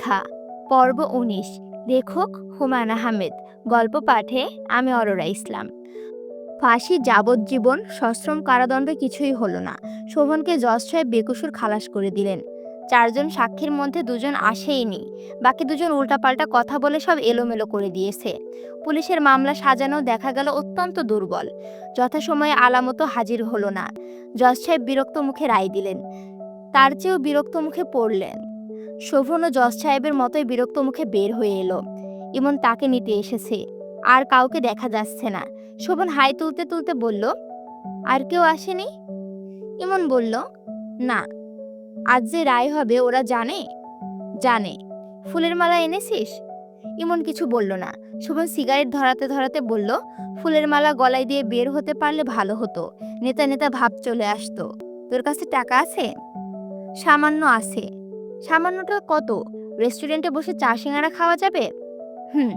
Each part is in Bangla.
পরীক্ষা পর্ব উনিশ, লেখক হুমায়ুন আহমেদ। গল্প পাঠে আমি অরোরা ইসলাম। ফাঁসি যাবজ্জীবন সশ্রম কারাদণ্ড কিছুই হলো না। শোভনকে জজ সাহেব বেকসুর খালাস করে দিলেন। চারজন সাক্ষীর মধ্যে দুজন আসেইনি। বাকি দুজন উল্টাপাল্টা কথা বলে সব এলোমেলো করে দিয়েছে। পুলিশের মামলা সাজানো দেখা গেল অত্যন্ত দুর্বল। যথাসময়ে আলামতো হাজির হলো না। জজ সাহেব বিরক্ত মুখে রায় দিলেন। তার চেয়েও বিরক্ত মুখে পড়লেন। শোভন ও জজ সাহেবের মতোই বিরক্ত মুখে বের হয়ে এলো। ইমন তাকে নিতে এসেছে। আর কাউকে দেখা যাচ্ছে না। শোভন হাই তুলতে তুলতে বলল, আর কেউ আসেনি? ইমন বলল, না। আজ যে রায় হবে ওরা জানে? জানে। ফুলের মালা এনেছিস? ইমন কিছু বলল না। শোভন সিগারেট ধরাতে ধরাতে বলল, ফুলের মালা গলায় দিয়ে বের হতে পারলে ভালো হতো। নেতা নেতা ভাব চলে আসতো। তোর কাছে টাকা আছে? সামান্য আছে। সামান্যটা কত? রেস্টুরেন্টে বসে চা সিঙ্গারা খাওয়া যাবে? হুম,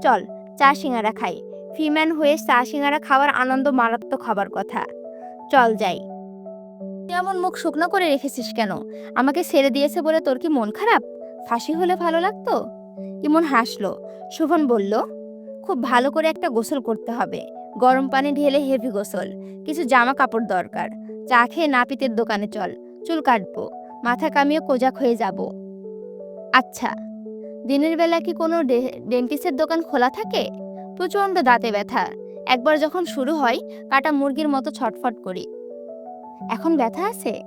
চল চা সিঙ্গারা খাই। ফিম্যান হয়ে চা সিঙ্গারা খাওয়ার আনন্দ মারাত্মক হবার কথা। চল যাই। এমন মুখ শুকনো করে রেখেছিস কেন? আমাকে ছেড়ে দিয়েছে বলে তোর কি মন খারাপ? ফাঁসি হলে ভালো লাগতো? ইমন হাসলো। শোভন বলল, খুব ভালো করে একটা গোসল করতে হবে। গরম পানি ঢেলে হেভি গোসল। কিছু জামা কাপড় দরকার। চা খেয়ে নাপিতের দোকানে চল। চুল কাটবো। মাথা কামিয়ে কোজাক হয়ে যাব। আচ্ছা দিনের বেলা কি কোনো ডেন্টিস্টের দোকান খোলা থাকে? প্রচণ্ড দাঁতে ব্যথা। একবার যখন শুরু হয়, কাটা মুরগির মতো ছটফট করি। এখন ব্যথা আছে?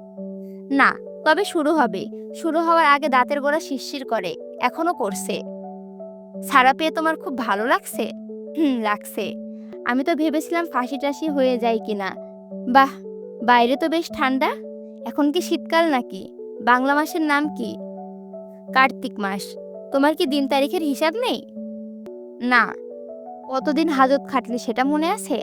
না কবে শুরু হবে। শুরু হওয়ার আগে দাঁতের গোড়া শিরশির করে এখনও করছে। সারা পেয়ে তোমার খুব ভালো লাগছে? হুম, লাগছে। আমি তো ভেবেছিলাম ফাঁসি টাসি হয়ে যায় কিনা। বাহ, বাইরে তো বেশ ঠান্ডা। এখন কি শীতকাল নাকি? বাংলা মাসের নাম কি? কার্তিক মাস। তোমার কি দিন তারিখের হিসাব নেই? না। কতদিন হাজত খাটলে সেটা মনে আছে?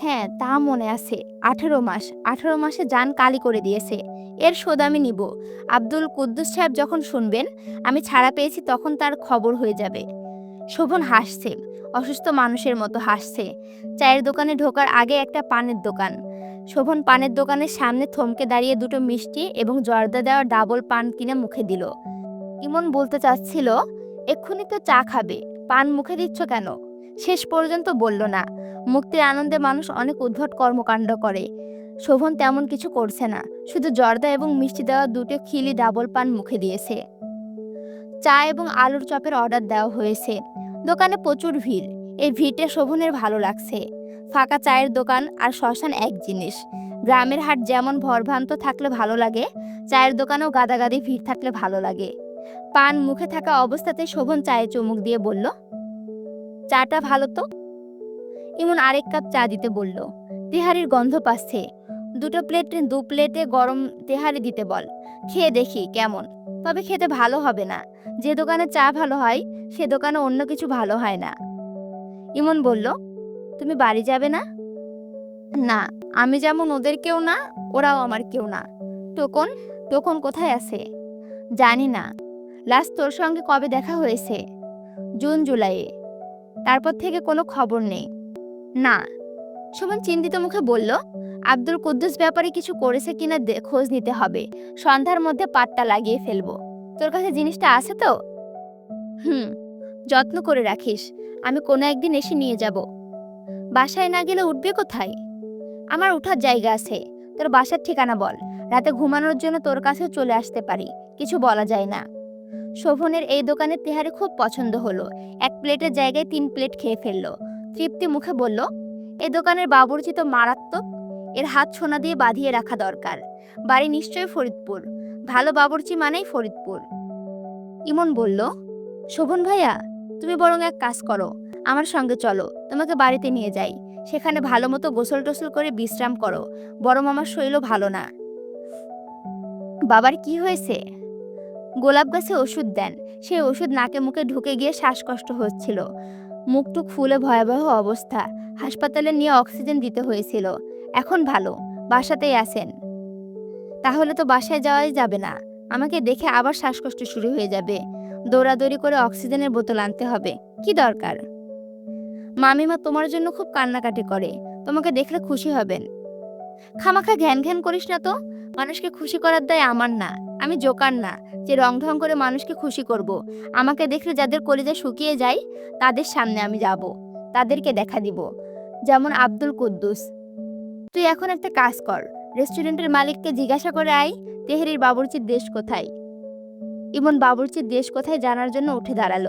হ্যাঁ তা মনে আছে। আঠেরো মাস। আঠেরো মাসে যান কালি করে দিয়েছে। এর শোধ আমি নিব। আব্দুল কুদ্দুস সাহেব যখন শুনবেন, আমি ছাড়া পেয়েছি তখন তার খবর হয়ে যাবে। শোভন হাসছে। অসুস্থ মানুষের মতো হাসছে। চায়ের দোকানে ঢোকার আগে একটা পানের দোকান। শোভন পানের দোকানের সামনে থমকে দাঁড়িয়ে দুটো মিষ্টি এবং জর্দা দেওয়া ডাবল পান কিনে মুখে দিল। ইমন বলতে চাচ্ছিল, এক্ষুনি তো চা খাবে, পান মুখে দিচ্ছ কেন? শেষ পর্যন্ত বলল, না, মুক্তির আনন্দে মানুষ অনেক উদ্ভট কর্মকাণ্ড করে। শোভন তেমন কিছু করছে না, শুধু জর্দা এবং মিষ্টি দেওয়া দুটো খিলি ডাবল পান মুখে দিয়েছে। চা এবং আলুর চপের অর্ডার দেওয়া হয়েছে। দোকানে প্রচুর ভিড়, এই ভিড়ে শোভনের ভালো লাগছে। ফাঁকা চায়ের দোকান আর শ্মশান এক জিনিস। গ্রামের হাট যেমন ভরভ্রান্ত থাকলে ভালো লাগে, চায়ের দোকানেও গাদাগাদি ভিড় থাকলে ভালো লাগে। পান মুখে থাকা অবস্থাতে শোভন চায়ে চুমুক দিয়ে বলল, চাটা ভালো তো? ইমন আরেক কাপ চা দিতে বলল, তেহারির গন্ধ পাচ্ছে। দুটো প্লেট, দু প্লেটে গরম তেহারি দিতে বল। খেয়ে দেখি কেমন। তবে খেতে ভালো হবে না। যে দোকানে চা ভালো হয়, সে দোকানে অন্য কিছু ভালো হয় না। ইমন বলল তুমি বাড়ি যাবে না? না, আমি যেমন ওদের কেউ না, ওরাও আমার কেউ না। টোকন টোকন কোথায় আছে? জানি না। লাস্ট তোর সঙ্গে কবে দেখা হয়েছে? জুন, জুলাইয়ে। তারপর থেকে কোনো খবর নেই। না। শোভন চিন্তিত মুখে বলল, আব্দুল কুদ্দুস ব্যাপারে কিছু করেছে কিনা খোঁজ নিতে হবে। সন্ধ্যার মধ্যে পাটটা লাগিয়ে ফেলব। তোর কাছে জিনিসটা আছে তো? হুম, যত্ন করে রাখিস। আমি কোনো একদিন এসে নিয়ে যাব। বাসায় না গেলে উঠবে কোথায়? আমার উঠার জায়গা আছে। তোর বাসার ঠিকানা বল। রাতে ঘুমানোর জন্য তোর কাছেও চলে আসতে পারি। কিছু বলা যায় না। শোভনের এই দোকানের তেহারি খুব পছন্দ হলো। এক প্লেটের জায়গায় তিন প্লেট খেয়ে ফেলল। তৃপ্তি মুখে বলল এই দোকানের বাবুর্চি তো মারাত্মক। এর হাত সোনা দিয়ে বাঁধিয়ে রাখা দরকার। বাড়ি নিশ্চয়ই ফরিদপুর। ভালো বাবুর্চি মানেই ফরিদপুর। ইমন বলল, শোভন ভাইয়া, তুমি বরং এক কাজ করো। আমার সঙ্গে চলো, তোমাকে বাড়িতে নিয়ে যাই। সেখানে ভালো মতো গোসল টোসল করে বিশ্রাম করো বড় মামার শরীরও ভালো না। বাবার কি হয়েছে? গোলাপ গাছে ওষুধ দেন। সেই ওষুধ নাকে মুখে ঢুকে গিয়ে শ্বাসকষ্ট হচ্ছিল। মুখটুক ফুলে ভয়াবহ অবস্থা। হাসপাতালে নিয়ে অক্সিজেন দিতে হয়েছিল। এখন ভালো, বাসাতেই আছেন। তাহলে তো বাসায় যাওয়াই যাবে না। আমাকে দেখে আবার শ্বাসকষ্ট শুরু হয়ে যাবে। দৌড়াদৌড়ি করে অক্সিজেনের বোতল আনতে হবে। কি দরকার? মামিমা তোমার জন্য খুব কান্নাকাটি করে। তোমাকে দেখলে খুশি হবেন। খামাখা ঘ্যান ঘ্যান করিস না তো। মানুষকে খুশি করার দায় আমার না। আমি জোকার না যে রং ঢং করে মানুষকে খুশি করব। আমাকে দেখলে যাদের কলিজা শুকিয়ে যায়, তাদের সামনে আমি যাব। তাদেরকে দেখা দিব। যেমন আব্দুল কুদ্দুস। তুই এখন একটা কাজ কর। রেস্টুরেন্টের মালিককে জিজ্ঞাসা করে আয় তেহরির বাবুর্চির দেশ কোথায়। ইমন বাবুর্চির দেশ কোথায় জানার জন্য উঠে দাঁড়াল।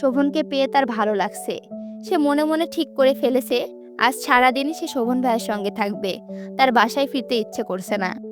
শোভনকে পেয়ে তার ভালো লাগছে। সে মনে মনে ঠিক করে ফেলেছে, আজ সারাদিনই সে শোভন ভাইয়ের সঙ্গে থাকবে, তার বাসায় ফিরতে ইচ্ছে করছে না।